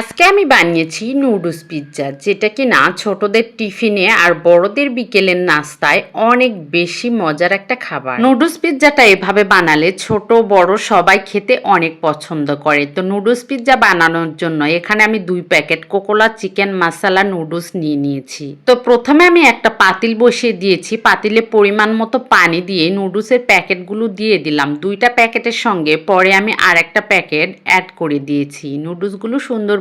আজকে আমি বানিয়েছি নুডলস পিৎজা যেটা কি না ছোটদের টিফিনে আর বড়দের বিকেলের নাস্তায় অনেক বেশি মজার একটা খাবার। নুডলস পিৎজাটা এভাবে বানালে ছোট, বড় সবাই খেতে অনেক পছন্দ করে। তো নুডলস পিৎজা বানানোর জন্য এখানে আমি দুই packet Cocola chicken masala noodles নিয়ে নিয়েছি। তো প্রথমে আমি একটা পাতিল বসিয়ে দিয়েছি। পাতিলে পরিমাণ মতো পানি দিয়ে নুডলসের প্যাকেটগুলো দিয়ে দিলাম। দুইটা প্যাকেটের সঙ্গে পরে আমি আর একটা প্যাকেট অ্যাড করে দিয়েছি। নুডলসগুলো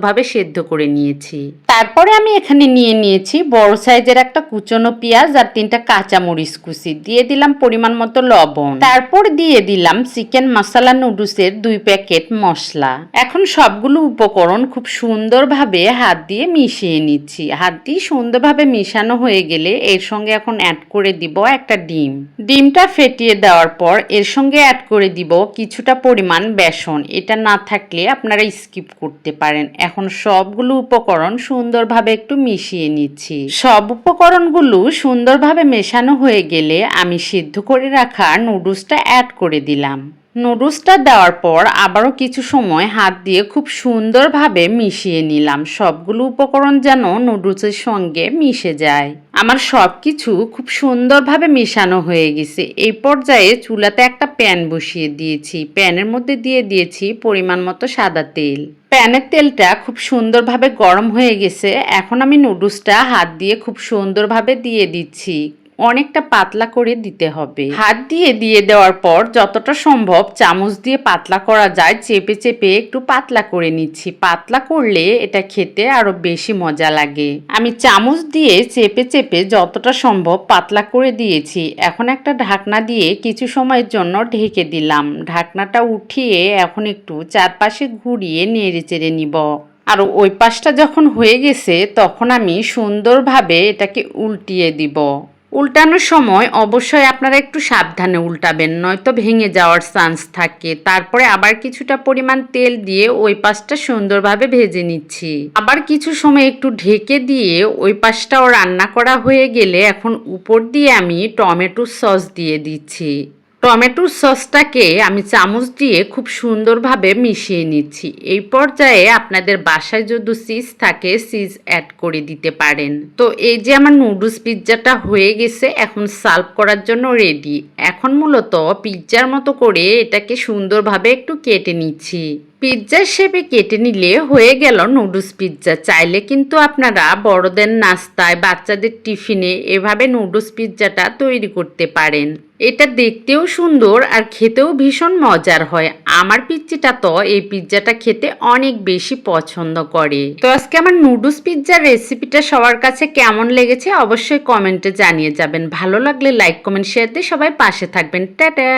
সুন্দরভাবে সেদ্ধ করে নিয়েছি। তারপরে আমি এখানে নিয়ে নিয়েছি বড় সাইজের একটা কুচনো পেঁয়াজ আর তিনটা কাঁচামরিচ কুচি। দিয়ে দিলাম পরিমাণ মতো লবণ। তারপর দিয়ে দিলাম চিকেন মশলা নুডলসের দুই প্যাকেট মশলা। এখন সবগুলো উপকরণ খুব সুন্দরভাবে হাত দিয়ে মিশিয়ে নিচ্ছি। হাত দিয়ে সুন্দরভাবে মিশানো হয়ে গেলে এর সঙ্গে এখন অ্যাড করে দিব একটা ডিম। ডিমটা ফেটিয়ে দেওয়ার পর এর সঙ্গে অ্যাড করে দিব কিছুটা পরিমাণ বেসন। এটা না থাকলে আপনারা স্কিপ করতে পারেন। এখন সবগুলো উপকরণ সুন্দরভাবে একটু মিশিয়ে নিচ্ছি। সব উপকরণগুলো সুন্দরভাবে মেশানো হয়ে গেলে আমি সিদ্ধ করে রাখা নুডলসটা অ্যাড করে দিলাম। নুডলসটা দেওয়ার পর আবারও কিছু সময় হাত দিয়ে খুব সুন্দরভাবে মিশিয়ে নিলাম। সবগুলো উপকরণ যেন নুডলসের সঙ্গে মিশে যায়। আমার সব কিছু খুব সুন্দরভাবে মেশানো হয়ে গেছে। এই পর্যায়ে চুলাতে একটা প্যান বসিয়ে দিয়েছি। প্যানের মধ্যে দিয়ে দিয়েছি পরিমাণ মতো সাদা তেল। প্যানের তেলটা খুব সুন্দরভাবে গরম হয়ে গেছে। এখন আমি নুডলসটা হাত দিয়ে খুব সুন্দরভাবে দিয়ে দিচ্ছি। অনেকটা পাতলা করে দিতে হবে। হাত দিয়ে দিয়ে দেওয়ার পর যতটা সম্ভব চামচ দিয়ে পাতলা করা যায়, চেপে চেপে একটু পাতলা করে নিচ্ছি। পাতলা করলে এটা খেতে আরও বেশি মজা লাগে। আমি চামচ দিয়ে চেপে চেপে যতটা সম্ভব পাতলা করে দিয়েছি। এখন একটা ঢাকনা দিয়ে কিছু সময়ের জন্য ঢেকে দিলাম। ঢাকনাটা উঠিয়ে এখন একটু চারপাশে ঘুরিয়ে নেড়ে চেড়ে নিব। আর ওই পাশটা যখন হয়ে গেছে, তখন আমি সুন্দরভাবে এটাকে উল্টিয়ে দিব। উল্টানোর সময় অবশ্যই আপনারা একটু সাবধানে উল্টাবেন, নয়তো ভেঙে যাওয়ার চান্স থাকে। তারপরে আবার কিছুটা পরিমাণ তেল দিয়ে ওই পাশটা সুন্দরভাবে ভেজে নিচ্ছি। আবার কিছু সময় একটু ঢেকে দিয়ে ওই পাশটাও রান্না করা হয়ে গেলে এখন উপর দিয়ে আমি টমেটো সস দিয়ে দিচ্ছি। টমেটোর সসটাকে আমি চামচ দিয়ে খুব সুন্দরভাবে মিশিয়ে নিচ্ছি। এই পর্যায়ে আপনাদের বাসায় যদি চিজ থাকে চিজ অ্যাড করে দিতে পারেন। তো এই যে আমার নুডলস পিৎজাটা হয়ে গেছে, এখন সার্ভ করার জন্য রেডি এখন মূলত পিৎজার মতো করে এটাকে সুন্দরভাবে একটু কেটে নিচ্ছি। পিৎজার শেপে কেটে নিলে হয়ে গেল নুডলস পিৎজা। চাইলে কিন্তু আপনারা বড়দের নাস্তায় বাচ্চাদের টিফিনে এভাবে নুডলস পিৎজাটা তৈরি করতে পারেন। এটা দেখতেও সুন্দর আর খেতেও ভীষণ মজার হয়। আমার পিজ্জিটা তো এই পিৎজাটা খেতে অনেক বেশি পছন্দ করে। তো আজকে আমার নুডলস পিৎজার রেসিপিটা সবার কাছে কেমন লেগেছে অবশ্যই কমেন্টে জানিয়ে যাবেন। ভালো লাগলে লাইক, কমেন্ট, শেয়ার দিয়ে সবাই পাশে থাকবেন। টাটা!